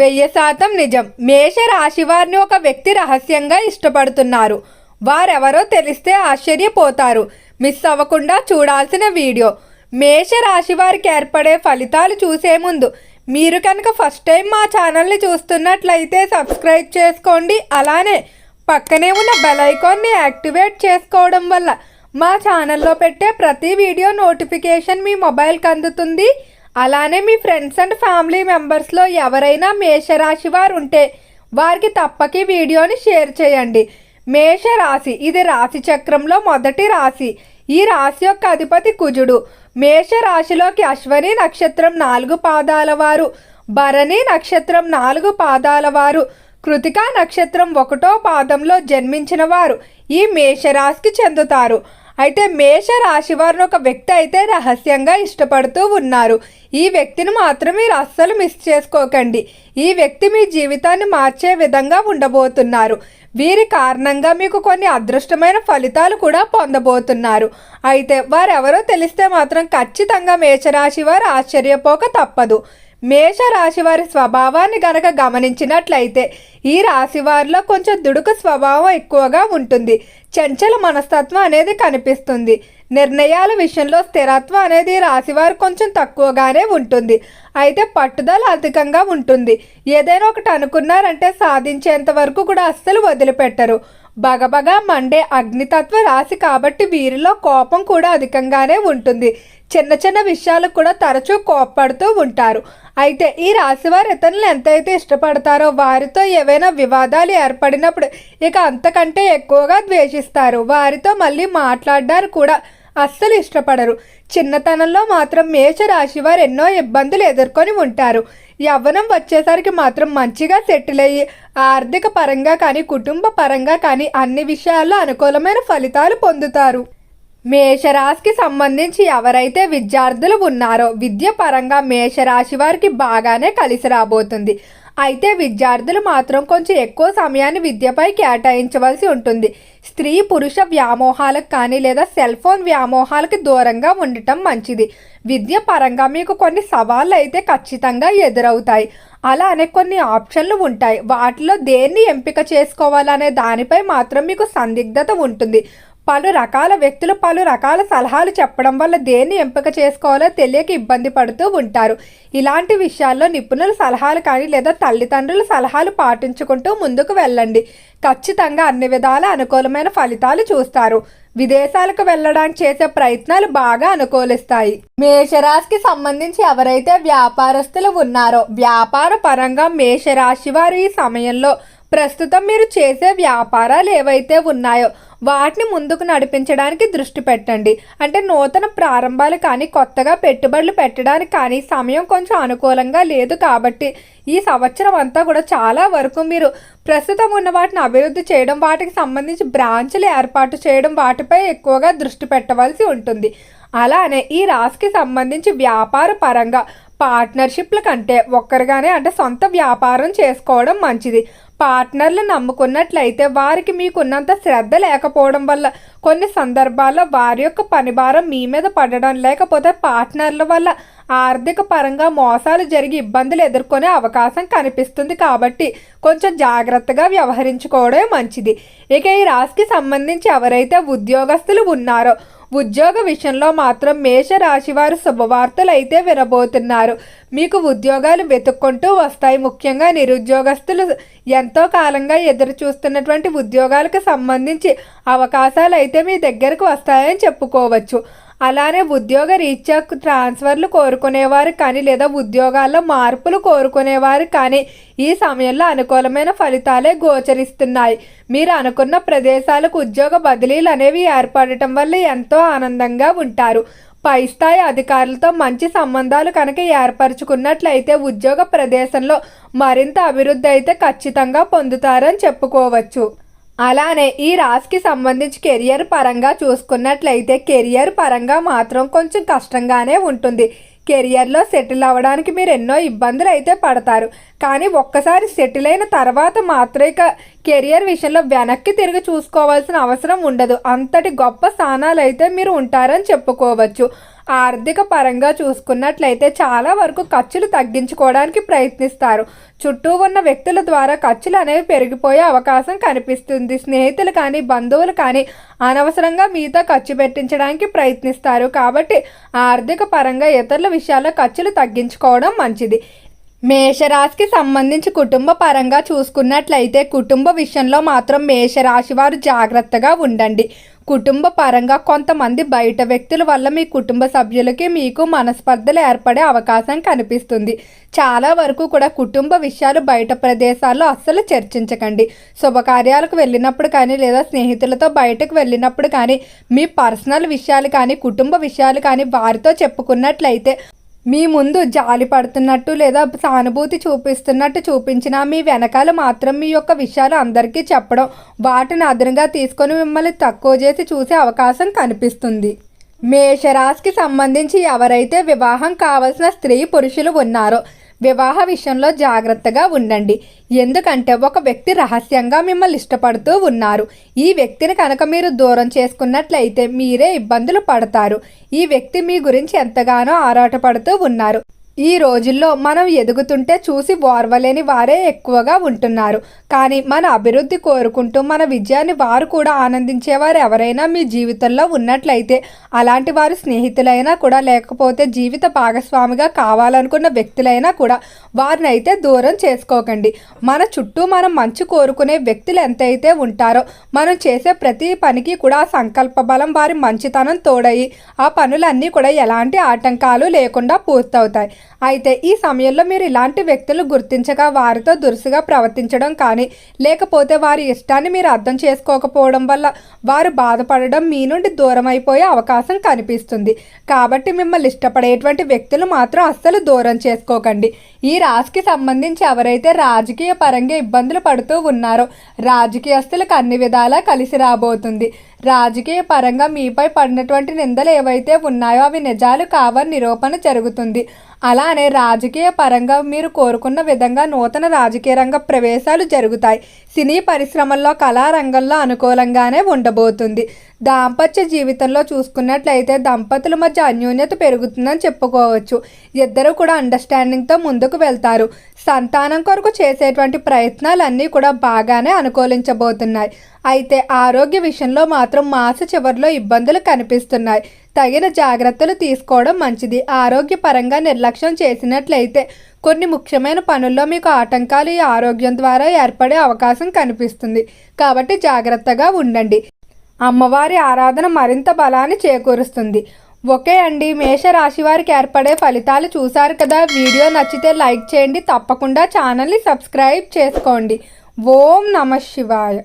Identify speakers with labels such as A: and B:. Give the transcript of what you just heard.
A: వెయ్యి శాతం నిజం. మేషరాశి వారిని ఒక వ్యక్తి రహస్యంగా ఇష్టపడుతున్నారు. వారెవరో తెలిస్తే ఆశ్చర్యపోతారు. మిస్ అవ్వకుండా చూడాల్సిన వీడియో. మేష రాశి వారికి ఏర్పడే ఫలితాలు చూసే ముందు మీరు కనుక ఫస్ట్ టైం మా ఛానల్ని చూస్తున్నట్లయితే సబ్స్క్రైబ్ చేసుకోండి. అలానే పక్కనే ఉన్న బెల్ ఐకాన్ని యాక్టివేట్ చేసుకోవడం వల్ల మా ఛానల్లో పెట్టే ప్రతి వీడియో నోటిఫికేషన్ మీ మొబైల్కి అందుతుంది. అలానే మీ ఫ్రెండ్స్ అండ్ ఫ్యామిలీ మెంబర్స్లో ఎవరైనా మేషరాశి వారు ఉంటే వారికి తప్పక వీడియోని షేర్ చేయండి. మేషరాశి ఇది రాశి చక్రంలో మొదటి రాశి. ఈ రాశి యొక్క అధిపతి కుజుడు. మేష రాశిలోకి అశ్వని నక్షత్రం నాలుగు పాదాల వారు. భరణి నక్షత్రం నాలుగు పాదాల వారు. కృతికా నక్షత్రం ఒకటో పాదంలో జన్మించిన వారు. ఈ మేషరాశికి చెందుతారు. అయితే మేష రాశి వారిని ఒక వ్యక్తి అయితే రహస్యంగా ఇష్టపడుతూ ఉన్నారు. ఈ వ్యక్తిని మాత్రం మీరు అస్సలు మిస్ చేసుకోకండి. ఈ వ్యక్తి మీ జీవితాన్ని మార్చే విధంగా ఉండబోతున్నారు. వీరి కారణంగా మీకు కొన్ని అదృష్టమైన ఫలితాలు కూడా పొందబోతున్నారు. అయితే వారెవరో తెలిస్తే మాత్రం ఖచ్చితంగా మేషరాశి వారు ఆశ్చర్యపోక తప్పదు. మేష రాశి వారి స్వభావాన్ని గనక గమనించినట్లయితే ఈ రాశి వారిలో కొంచెం దుడుకు స్వభావం ఎక్కువగా ఉంటుంది. చంచల మనస్తత్వం అనేది కనిపిస్తుంది. నిర్ణయాల విషయంలో స్థిరత్వం అనేది రాశివారు కొంచెం తక్కువగానే ఉంటుంది. అయితే పట్టుదల అధికంగా ఉంటుంది. ఏదైనా ఒకటి అనుకున్నారంటే సాధించేంత వరకు కూడా అస్సలు వదిలిపెట్టరు. బగబగా మండే అగ్నితత్వ రాశి కాబట్టి వీరిలో కోపం కూడా అధికంగానే ఉంటుంది. చిన్న చిన్న విషయాలకు కూడా తరచూ కోప్పడుతూ ఉంటారు. అయితే ఈ రాశివారు ఇతరులు ఎంతైతే ఇష్టపడతారో వారితో ఏవైనా వివాదాలు ఏర్పడినప్పుడు ఇక అంతకంటే ఎక్కువగా ద్వేషిస్తారు. వారితో మళ్ళీ మాట్లాడడానికి కూడా అస్సలు ఇష్టపడరు. చిన్నతనంలో మాత్రం మేష రాశి వారు ఎన్నో ఇబ్బందులు ఎదుర్కొని ఉంటారు. యవ్వనం వచ్చేసరికి మాత్రం మంచిగా సెటిల్ అయ్యి ఆర్థిక పరంగా కానీ కుటుంబ పరంగా కానీ అన్ని విషయాల్లో అనుకూలమైన ఫలితాలు పొందుతారు. మేషరాశికి సంబంధించి ఎవరైతే విద్యార్థులు ఉన్నారో విద్య పరంగా మేషరాశి వారికి బాగానే కలిసి రాబోతుంది. అయితే విద్యార్థులు మాత్రం కొంచెం ఎక్కువ సమయాన్ని విద్యపై కేటాయించవలసి ఉంటుంది. స్త్రీ పురుష వ్యామోహాలకు కానీ లేదా సెల్ ఫోన్ వ్యామోహాలకు దూరంగా ఉండటం మంచిది. విద్య పరంగా మీకు కొన్ని సవాళ్ళు అయితే ఖచ్చితంగా ఎదురవుతాయి. అలానే కొన్ని ఆప్షన్లు ఉంటాయి. వాటిలో దేన్ని ఎంపిక చేసుకోవాలనే దానిపై మాత్రం మీకు సందిగ్ధత ఉంటుంది. పలు రకాల వ్యక్తులు పలు రకాల సలహాలు చెప్పడం వల్ల దేన్ని ఎంపిక చేసుకోవాలో తెలియక ఇబ్బంది పడుతూ ఉంటారు. ఇలాంటి విషయాల్లో నిపుణుల సలహాలు కానీ లేదా తల్లిదండ్రుల సలహాలు పాటించుకుంటూ ముందుకు వెళ్ళండి. ఖచ్చితంగా అన్ని విధాల అనుకూలమైన ఫలితాలు చూస్తారు. విదేశాలకు వెళ్ళడానికి చేసే ప్రయత్నాలు బాగా అనుకూలిస్తాయి. మేషరాశికి సంబంధించి ఎవరైతే వ్యాపారస్తులు ఉన్నారో వ్యాపార పరంగా మేషరాశి వారు ఈ సమయంలో ప్రస్తుతం మీరు చేసే వ్యాపారాలు ఏవైతే ఉన్నాయో వాటిని ముందుకు నడిపించడానికి దృష్టి పెట్టండి. అంటే నూతన ప్రారంభాలు కానీ కొత్తగా పెట్టుబడులు పెట్టడానికి కానీ సమయం కొంచెం అనుకూలంగా లేదు కాబట్టి ఈ సంవత్సరం అంతా కూడా చాలా వరకు మీరు ప్రస్తుతం ఉన్న వాటిని అభివృద్ధి చేయడం వాటికి సంబంధించి బ్రాంచ్లు ఏర్పాటు చేయడం వాటిపై ఎక్కువగా దృష్టి పెట్టవలసి ఉంటుంది. అలానే ఈ రాశికి సంబంధించి వ్యాపార పరంగా పార్ట్నర్షిప్ల కంటే ఒక్కరిగానే అంటే సొంత వ్యాపారం చేసుకోవడం మంచిది. పార్ట్నర్లు నమ్ముకున్నట్లయితే వారికి మీకున్నంత శ్రద్ధ లేకపోవడం వల్ల కొన్ని సందర్భాల్లో వారి యొక్క పనిభారం మీ మీద పడడం లేకపోతే పార్ట్నర్ల వల్ల ఆర్థిక పరంగా మోసాలు జరిగి ఇబ్బందులు ఎదుర్కొనే అవకాశం కనిపిస్తుంది కాబట్టి కొంచెం జాగ్రత్తగా వ్యవహరించుకోవడమే మంచిది. ఇక ఈ రాశికి సంబంధించి ఎవరైతే ఉద్యోగస్తులు ఉన్నారో ఉద్యోగ విషయంలో మాత్రం మేషరాశి వారు శుభవార్తలు అయితే వినబోతున్నారు. మీకు ఉద్యోగాలు వెతుక్కుంటూ వస్తాయి. ముఖ్యంగా నిరుద్యోగస్తులు ఎంతో కాలంగా ఎదురు చూస్తున్నటువంటి ఉద్యోగాలకు సంబంధించి అవకాశాలు అయితే మీ దగ్గరకు వస్తాయని చెప్పుకోవచ్చు. అలానే ఉద్యోగ రీత్యా ట్రాన్స్ఫర్లు కోరుకునేవారు కానీ లేదా ఉద్యోగాల్లో మార్పులు కోరుకునేవారు కానీ ఈ సమయంలో అనుకూలమైన ఫలితాలే గోచరిస్తున్నాయి. మీరు అనుకున్న ప్రదేశాలకు ఉద్యోగ బదిలీలు అనేవి ఏర్పడటం వల్ల ఎంతో ఆనందంగా ఉంటారు. పై స్థాయి అధికారులతో మంచి సంబంధాలు కనుక ఏర్పరచుకున్నట్లయితే ఉద్యోగ ప్రదేశంలో మరింత అభివృద్ధి అయితే ఖచ్చితంగా పొందుతారని చెప్పుకోవచ్చు. అలానే ఈ రాశికి సంబంధించి కెరియర్ పరంగా చూసుకున్నట్లయితే కెరియర్ పరంగా మాత్రం కొంచెం కష్టంగానే ఉంటుంది. కెరియర్లో సెటిల్ అవ్వడానికి మీరు ఎన్నో ఇబ్బందులు అయితే పడతారు. కానీ ఒక్కసారి సెటిల్ అయిన తర్వాత మాత్రం ఇక కెరియర్ విషయంలో వెనక్కి తిరిగి చూసుకోవాల్సిన అవసరం ఉండదు. అంతటి గొప్ప స్థానాలు అయితే మీరు ఉంటారని చెప్పుకోవచ్చు. ఆర్థిక పరంగా చూసుకున్నట్లయితే చాలా వరకు ఖర్చులు తగ్గించుకోవడానికి ప్రయత్నిస్తారు. చుట్టూ ఉన్న వ్యక్తుల ద్వారా ఖర్చులు అనేవి పెరిగిపోయే అవకాశం కనిపిస్తుంది. స్నేహితులు కానీ బంధువులు కానీ అనవసరంగా మీతో ఖర్చు పెట్టించడానికి ప్రయత్నిస్తారు. కాబట్టి ఆర్థిక పరంగా ఇతరుల విషయాల్లో ఖర్చులు తగ్గించుకోవడం మంచిది. మేషరాశికి సంబంధించి కుటుంబ పరంగా చూసుకున్నట్లయితే కుటుంబ విషయంలో మాత్రం మేషరాశి వారు జాగ్రత్తగా ఉండండి. కుటుంబ పరంగా కొంతమంది బయట వ్యక్తుల వల్ల మీ కుటుంబ సభ్యులకి మీకు మనస్పర్ధలు ఏర్పడే అవకాశం కనిపిస్తుంది. చాలా వరకు కూడా కుటుంబ విషయాలు బయట ప్రదేశాల్లో అస్సలు చర్చించకండి. శుభకార్యాలకు వెళ్ళినప్పుడు కానీ లేదా స్నేహితులతో బయటకు వెళ్ళినప్పుడు కానీ మీ పర్సనల్ విషయాలు కానీ కుటుంబ విషయాలు కానీ వారితో చెప్పుకున్నట్లయితే మీ ముందు జాలి పడుతున్నట్టు లేదా సానుభూతి చూపిస్తున్నట్టు చూపించినా మీ వెనకాల మాత్రం మీ యొక్క విషయాలు అందరికీ చెప్పడం వాటిని అదనంగా తీసుకొని మిమ్మల్ని తక్కువ చేసి చూసే అవకాశం కనిపిస్తుంది. మేషరాశికి సంబంధించి ఎవరైతే వివాహం కావలసిన స్త్రీ పురుషులు ఉన్నారో వివాహ విషయంలో జాగ్రత్తగా ఉండండి. ఎందుకంటే ఒక వ్యక్తి రహస్యంగా మిమ్మల్ని ఇష్టపడుతూ ఉన్నారు. ఈ వ్యక్తిని కనుక మీరు దూరం చేసుకున్నట్లయితే మీరే ఇబ్బందులు పడతారు. ఈ వ్యక్తి మీ గురించి ఎంతగానో ఆరాటపడుతూ ఉన్నారు. ఈ రోజుల్లో మనం ఎదుగుతుంటే చూసి ఓర్వలేని వారే ఎక్కువగా ఉంటున్నారు. కానీ మన అభివృద్ధి కోరుకుంటూ మన విజయాన్ని వారు కూడా ఆనందించేవారు ఎవరైనా మీ జీవితంలో ఉన్నట్లయితే అలాంటి వారు స్నేహితులైనా కూడా లేకపోతే జీవిత భాగస్వామిగా కావాలనుకున్న వ్యక్తులైనా కూడా వారిని అయితే దూరం చేసుకోకండి. మన చుట్టూ మనం మంచి కోరుకునే వ్యక్తులు ఎంతైతే ఉంటారో మనం చేసే ప్రతి పనికి కూడా సంకల్ప బలం వారి మంచితనం తోడయి ఆ పనులన్నీ కూడా ఎలాంటి ఆటంకాలు లేకుండా పూర్తవుతాయి. అయితే ఈ సమయంలో మీరు ఇలాంటి వ్యక్తులు గుర్తించగా వారితో దురుసుగా ప్రవర్తించడం కానీ లేకపోతే వారి ఇష్టాన్ని మీరు అర్థం చేసుకోకపోవడం వల్ల వారు బాధపడడం మీ నుండి దూరం అయిపోయే అవకాశం కనిపిస్తుంది. కాబట్టి మిమ్మల్ని ఇష్టపడేటువంటి వ్యక్తులు మాత్రం అస్సలు దూరం చేసుకోకండి. ఈ రాశికి సంబంధించి ఎవరైతే రాజకీయ పరంగా ఇబ్బందులు పడుతూ ఉన్నారో రాజకీయస్తులకు అన్ని విధాలా కలిసి రాబోతుంది. రాజకీయ పరంగా మీపై పడినటువంటి నిందలు ఏవైతే ఉన్నాయో అవి నిజాలు కావని నిరూపణ జరుగుతుంది. అలానే రాజకీయ పరంగా మీరు కోరుకున్న విధంగా నూతన రాజకీయ రంగ ప్రవేశాలు జరుగుతాయి. సినీ పరిశ్రమల్లో కళారంగంలో అనుకూలంగానే ఉండబోతుంది. దాంపత్య జీవితంలో చూసుకున్నట్లయితే దంపతుల మధ్య అన్యోన్యత పెరుగుతుందని చెప్పుకోవచ్చు. ఇద్దరు కూడా అండర్స్టాండింగ్తో ముందుకు వెళ్తారు. సంతానం కొరకు చేసేటువంటి ప్రయత్నాలన్నీ కూడా బాగానే అనుకూలించబోతున్నాయి. అయితే ఆరోగ్య విషయంలో మాత్రం మాస చివరిలో ఇబ్బందులు కనిపిస్తున్నాయి. తగిన జాగ్రత్తలు తీసుకోవడం మంచిది. ఆరోగ్యపరంగా నిర్లక్ష్యం చేసినట్లయితే కొన్ని ముఖ్యమైన పనుల్లో మీకు ఆటంకాలు ఈ ఆరోగ్యం ద్వారా ఏర్పడే అవకాశం కనిపిస్తుంది. కాబట్టి జాగ్రత్తగా ఉండండి. అమ్మవారి ఆరాధన మరింత బలాన్ని చేకూరుస్తుంది. ఓకే అండి మేషరాశి వారికి ఏర్పడే ఫలితాలు చూశారు కదా. వీడియో నచ్చితే లైక్ చేయండి తప్పకుండా ఛానల్ని సబ్స్క్రైబ్ చేసుకోండి. ఓం నమ శివాయ.